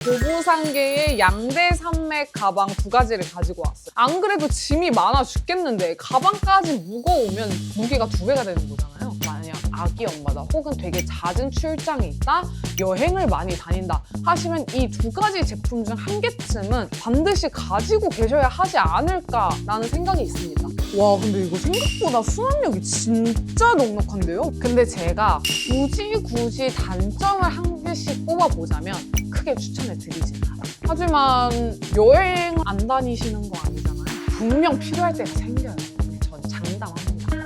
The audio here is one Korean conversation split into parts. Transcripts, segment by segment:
보부상계의 양대 산맥 가방 두 가지를 가지고 왔어요. 안 그래도 짐이 많아 죽겠는데 가방까지 무거우면 무게가 두 배가 되는 거잖아요. 만약 아기 엄마다 혹은 되게 잦은 출장이 있다, 여행을 많이 다닌다 하시면 이 두 가지 제품 중 한 개쯤은 반드시 가지고 계셔야 하지 않을까라는 생각이 있습니다. 와 근데 이거 생각보다 수납력이 진짜 넉넉한데요? 근데 제가 굳이 굳이 단점을 한 개씩 뽑아보자면 크게 추천을 드리진 않아요. 하지만 여행 안 다니시는 거 아니잖아요. 분명 필요할 때가 생겨요. 전 장담합니다.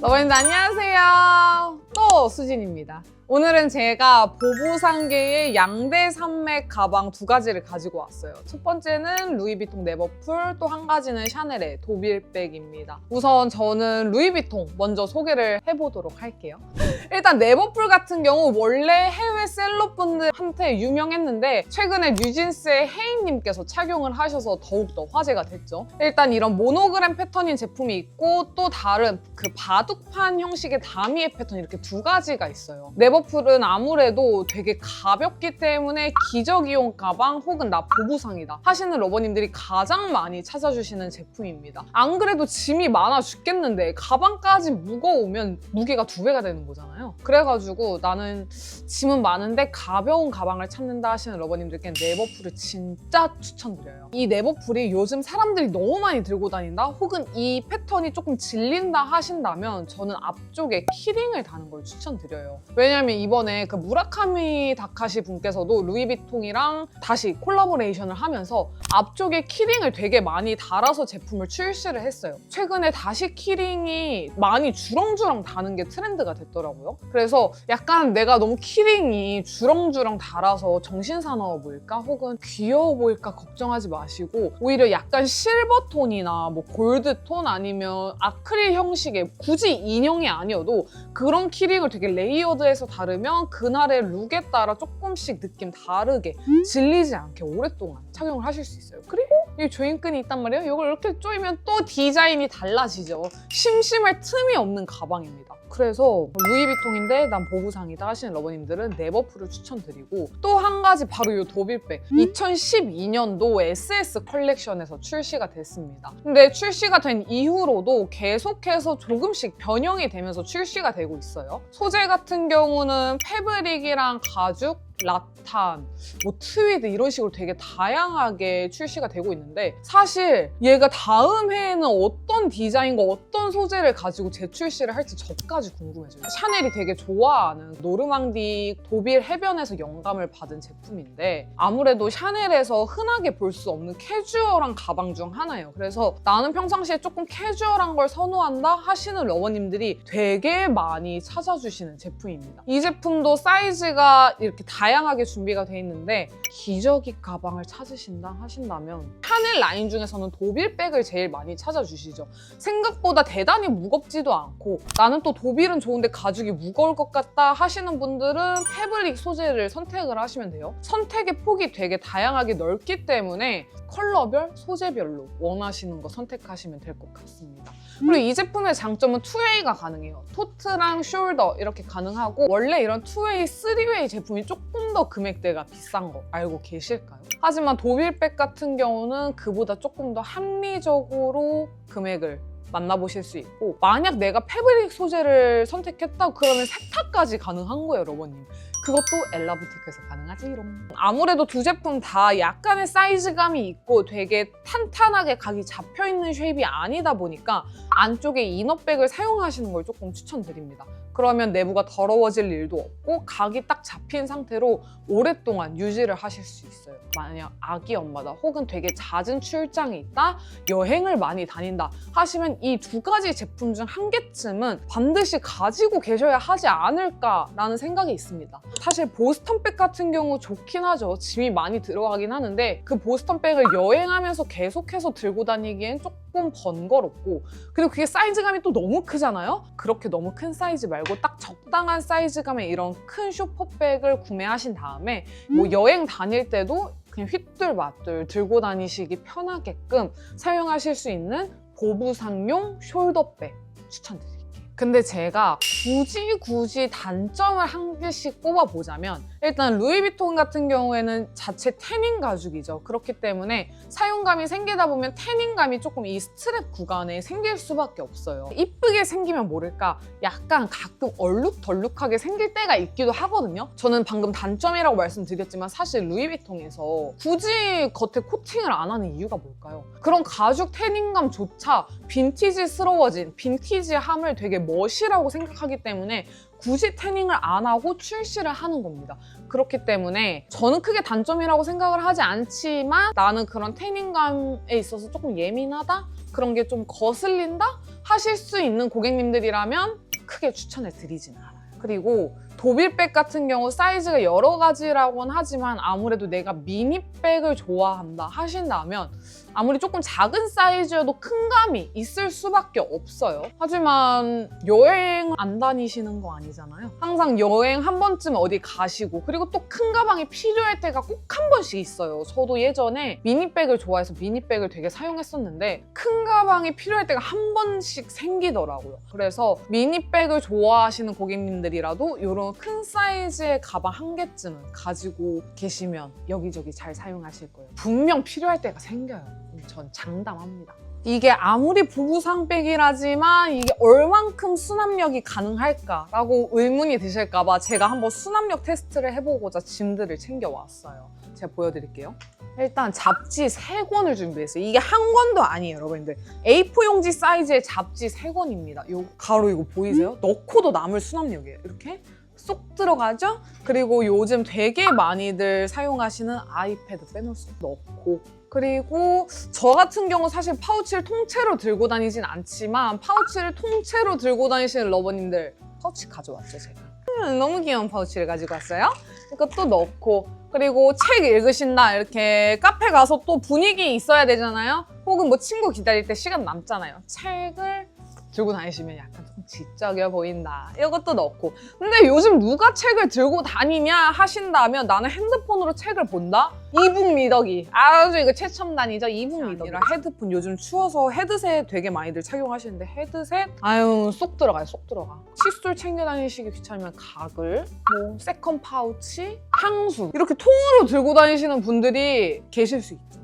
러버님들 안녕하세요. 또 수진입니다. 오늘은 제가 보부상계의 양대 산맥 가방 두 가지를 가지고 왔어요. 첫 번째는 루이비통 네버풀, 또 한 가지는 샤넬의 도빌백입니다. 우선 저는 루이비통 먼저 소개를 해보도록 할게요. 일단 네버풀 같은 경우 원래 해외 셀럽분들한테 유명했는데 최근에 뉴진스의 혜인님께서 착용을 하셔서 더욱더 화제가 됐죠. 일단 이런 모노그램 패턴인 제품이 있고 또 다른 그 바둑판 형식의 다미의 패턴 이렇게 두 가지가 있어요. 네버 풀은 아무래도 되게 가볍기 때문에 기저귀용 가방 혹은 나 보부상이다 하시는 러버님들이 가장 많이 찾아주시는 제품입니다. 안 그래도 짐이 많아 죽겠는데 가방까지 무거우면 무게가 두 배가 되는 거잖아요. 그래가지고 나는 짐은 많은데 가벼운 가방을 찾는다 하시는 러버님들께 네버풀을 진짜 추천드려요. 이 네버풀이 요즘 사람들이 너무 많이 들고 다닌다 혹은 이 패턴이 조금 질린다 하신다면 저는 앞쪽에 키링을 다는 걸 추천드려요. 왜냐면 이번에 그 무라카미 다카시 분께서도 루이비통이랑 다시 콜라보레이션을 하면서 앞쪽에 키링을 되게 많이 달아서 제품을 출시를 했어요. 최근에 다시 키링이 많이 주렁주렁 다는 게 트렌드가 됐더라고요. 그래서 약간 내가 너무 키링이 주렁주렁 달아서 정신사나워 보일까 혹은 귀여워 보일까 걱정하지 마시고 오히려 약간 실버톤이나 뭐 골드톤 아니면 아크릴 형식의 굳이 인형이 아니어도 그런 키링을 되게 레이어드해서 다르면 그날의 룩에 따라 조금씩 느낌 다르게 질리지 않게 오랫동안 착용을 하실 수 있어요. 그리고 이 조인끈이 있단 말이에요. 이걸 이렇게 조이면 또 디자인이 달라지죠. 심심할 틈이 없는 가방입니다. 그래서 루이비통인데 난 보부상이다 하시는 러버님들은 네버풀을 추천드리고 또 한 가지 바로 이 도빌백 2012년도 SS 컬렉션에서 출시가 됐습니다. 근데 출시가 된 이후로도 계속해서 조금씩 변형이 되면서 출시가 되고 있어요. 소재 같은 경우는 패브릭이랑 가죽, 라탄, 뭐 트위드 이런 식으로 되게 다양하게 출시가 되고 있는데 사실 얘가 다음 해에는 어떤 디자인과 어떤 소재를 가지고 재출시를 할지 저까지 궁금해져요. 샤넬이 되게 좋아하는 노르망디 도빌 해변에서 영감을 받은 제품인데 아무래도 샤넬에서 흔하게 볼 수 없는 캐주얼한 가방 중 하나예요. 그래서 나는 평상시에 조금 캐주얼한 걸 선호한다 하시는 러버님들이 되게 많이 찾아주시는 제품입니다. 이 제품도 사이즈가 이렇게 다양 하게 준비가 돼 있는데 기저귀 가방을 찾으신다 하신다면 샤넬 라인 중에서는 도빌백을 제일 많이 찾아주시죠. 생각보다 대단히 무겁지도 않고 나는 또 도빌은 좋은데 가죽이 무거울 것 같다 하시는 분들은 패브릭 소재를 선택을 하시면 돼요. 선택의 폭이 되게 다양하게 넓기 때문에 컬러별, 소재별로 원하시는 거 선택하시면 될 것 같습니다. 그리고 이 제품의 장점은 투웨이가 가능해요. 토트랑 숄더 이렇게 가능하고 원래 이런 투웨이, 쓰리웨이 제품이 조금 더 금액대가 비싼 거 알고 계실까요? 하지만 도빌백 같은 경우는 그보다 조금 더 합리적으로 금액을 만나보실 수 있고 만약 내가 패브릭 소재를 선택했다 그러면 세탁까지 가능한 거예요 러버님. 그것도 엘라부티크에서 가능하지롱. 아무래도 두 제품 다 약간의 사이즈감이 있고 되게 탄탄하게 각이 잡혀있는 쉐입이 아니다 보니까 안쪽에 이너백을 사용하시는 걸 조금 추천드립니다 그러면 내부가 더러워질 일도 없고 각이 딱 잡힌 상태로 오랫동안 유지를 하실 수 있어요. 만약 아기 엄마다 혹은 되게 잦은 출장이 있다, 여행을 많이 다닌다 하시면 이 두 가지 제품 중 한 개쯤은 반드시 가지고 계셔야 하지 않을까라는 생각이 있습니다. 사실 보스턴백 같은 경우 좋긴 하죠. 짐이 많이 들어가긴 하는데 그 보스턴백을 여행하면서 계속해서 들고 다니기엔 조금 번거롭고 그리고 그게 사이즈감이 또 너무 크잖아요? 그렇게 너무 큰 사이즈 말고 딱 적당한 사이즈감의 이런 큰 쇼퍼백을 구매하신 다음에 뭐 여행 다닐 때도 그냥 휘뚤마뚤 들고 다니시기 편하게끔 사용하실 수 있는 보부상용 숄더백 추천드릴게요. 근데 제가 굳이 굳이 단점을 한 개씩 꼽아보자면 일단 루이비통 같은 경우에는 자체 태닝 가죽이죠. 그렇기 때문에 사용감이 생기다 보면 태닝감이 조금 이 스트랩 구간에 생길 수밖에 없어요. 이쁘게 생기면 모를까 약간 가끔 얼룩덜룩하게 생길 때가 있기도 하거든요. 저는 방금 단점이라고 말씀드렸지만 사실 루이비통에서 굳이 겉에 코팅을 안 하는 이유가 뭘까요? 그런 가죽 태닝감조차 빈티지스러워진 빈티지함을 되게 멋이라고 생각하기 때문에 굳이 태닝을 안 하고 출시를 하는 겁니다. 그렇기 때문에 저는 크게 단점이라고 생각을 하지 않지만 나는 그런 태닝감에 있어서 조금 예민하다? 그런 게 좀 거슬린다? 하실 수 있는 고객님들이라면 크게 추천을 드리지는 않아요. 그리고 도빌백 같은 경우 사이즈가 여러 가지라고는 하지만 아무래도 내가 미니백을 좋아한다 하신다면 아무리 조금 작은 사이즈여도 큰 감이 있을 수밖에 없어요. 하지만 여행 안 다니시는 거 아니잖아요. 항상 여행 한 번쯤 어디 가시고 그리고 또 큰 가방이 필요할 때가 꼭 한 번씩 있어요. 저도 예전에 미니백을 좋아해서 미니백을 되게 사용했었는데 큰 가방이 필요할 때가 한 번씩 생기더라고요. 그래서 미니백을 좋아하시는 고객님들이라도 이런 큰 사이즈의 가방 한 개쯤은 가지고 계시면 여기저기 잘 사용하실 거예요. 분명 필요할 때가 생겨요. 전 장담합니다. 이게 아무리 부부상백이라지만 이게 얼만큼 수납력이 가능할까라고 의문이 드실까봐 제가 한번 수납력 테스트를 해보고자 짐들을 챙겨왔어요. 제가 보여드릴게요. 일단 잡지 세권을 준비했어요. 이게 한 권도 아니에요, 여러분들. A4 용지 사이즈의 잡지 세권입니다 요 가로 이거 보이세요? 넣고도 남을 수납력이에요. 이렇게 쏙 들어가죠? 그리고 요즘 되게 많이들 사용하시는 아이패드 빼놓을 수 넣고. 그리고 저 같은 경우 사실 파우치를 통째로 들고 다니진 않지만 파우치를 통째로 들고 다니시는 러버님들 파우치 가져왔죠 제가. 음, 너무 귀여운 파우치를 가지고 왔어요. 이것도 넣고. 그리고 책 읽으신다 이렇게. 카페 가서 또 분위기 있어야 되잖아요. 혹은 뭐 친구 기다릴 때 시간 남잖아요. 책을 들고 다니시면 약간 좀 지적여 보인다. 이것도 넣고. 근데 요즘 누가 책을 들고 다니냐 하신다면 나는 핸드폰으로 책을 본다? 이북 미더기. 아주 이거 최첨단이죠. 이북 미더기. 아니라 헤드폰 요즘 추워서 헤드셋 되게 많이들 착용하시는데 헤드셋? 아유 쏙 들어가요. 쏙 들어가. 칫솔 챙겨 다니시기 귀찮으면 가글, 뭐 세컨 파우치, 향수 이렇게 통으로 들고 다니시는 분들이 계실 수 있죠.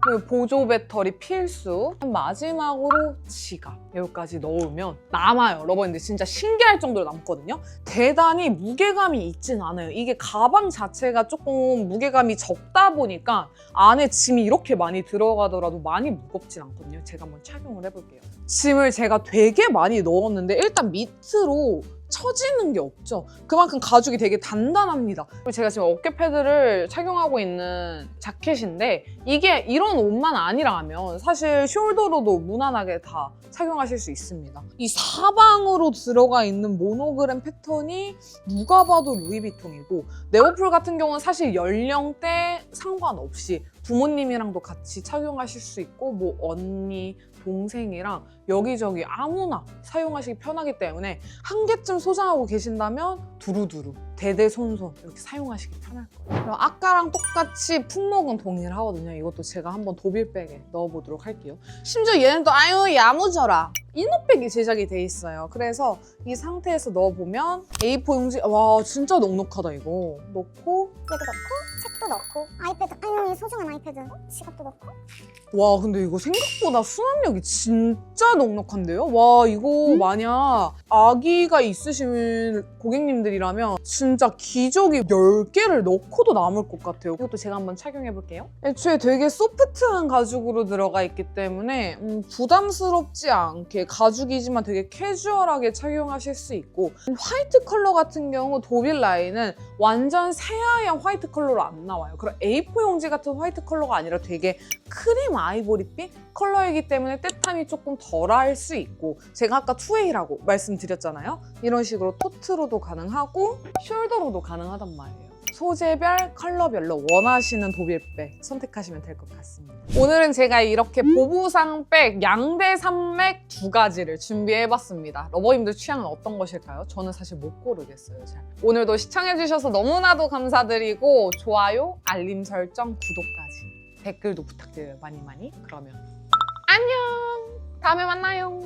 그리고 보조 배터리 필수. 마지막으로 지갑. 여기까지 넣으면 남아요. 러버인데 진짜 신기할 정도로 남거든요. 대단히 무게감이 있진 않아요. 이게 가방 자체가 조금 무게감이 적다 보니까 안에 짐이 이렇게 많이 들어가더라도 많이 무겁진 않거든요. 제가 한번 착용을 해볼게요. 짐을 제가 되게 많이 넣었는데 일단 밑으로 처지는 게 없죠. 그만큼 가죽이 되게 단단합니다. 제가 지금 어깨 패드를 착용하고 있는 자켓인데 이게 이런 옷만 아니라면 사실 숄더로도 무난하게 다 착용 하실 수 있습니다. 이 사방으로 들어가 있는 모노그램 패턴이 누가 봐도 루이비통이고 네오플 같은 경우는 사실 연령대 상관없이 부모님이랑도 같이 착용하실 수 있고 뭐 언니, 동생이랑 여기저기 아무나 사용하시기 편하기 때문에 한 개쯤 소장하고 계신다면 두루두루 대대손손 이렇게 사용하시기 편할 거예요. 그럼 아까랑 똑같이 품목은 동일하거든요. 이것도 제가 한번 도빌백에 넣어보도록 할게요. 심지어 얘는 또 아유 야무져라. 이노백이 제작이 돼 있어요. 그래서 이 상태에서 넣어보면 A4 용지 와 진짜 넉넉하다 이거 넣고 얘도 넣고 책도 넣고 아이패드 아유 이 소중한 아이패드 어? 지갑도 넣고 와 근데 이거 생각보다 수납력이 진짜 넉넉한데요? 와 이거 만약 아기가 있으신 고객님들이라면 진짜 기저귀 10개를 넣고도 남을 것 같아요 이것도 제가 한번 착용해 볼게요 애초에 되게 소프트한 가죽으로 들어가 있기 때문에 음, 부담스럽지 않게 가죽이지만 되게 캐주얼하게 착용하실 수 있고 화이트 컬러 같은 경우 도빌 라인은 완전 새하얀 화이트 컬러로 안 나와요 그럼 A4 용지 같은 화이트 컬러가 아니라 되게 크림 아이보리빛 컬러이기 때문에 때탐이 조금 덜할 수 있고 제가 아까 투웨이라고 말씀드렸잖아요. 이런 식으로 토트로도 가능하고 숄더로도 가능하단 말이에요. 소재별, 컬러별로 원하시는 도빌백 선택하시면 될 것 같습니다. 오늘은 제가 이렇게 보부상백 양대 산맥 두 가지를 준비해봤습니다. 러버님들 취향은 어떤 것일까요? 저는 사실 못 고르겠어요. 잘. 오늘도 시청해주셔서 너무나도 감사드리고 좋아요, 알림 설정, 구독까지 댓글도 부탁드려요. 많이 많이. 그러면 안녕! 다음에 만나요.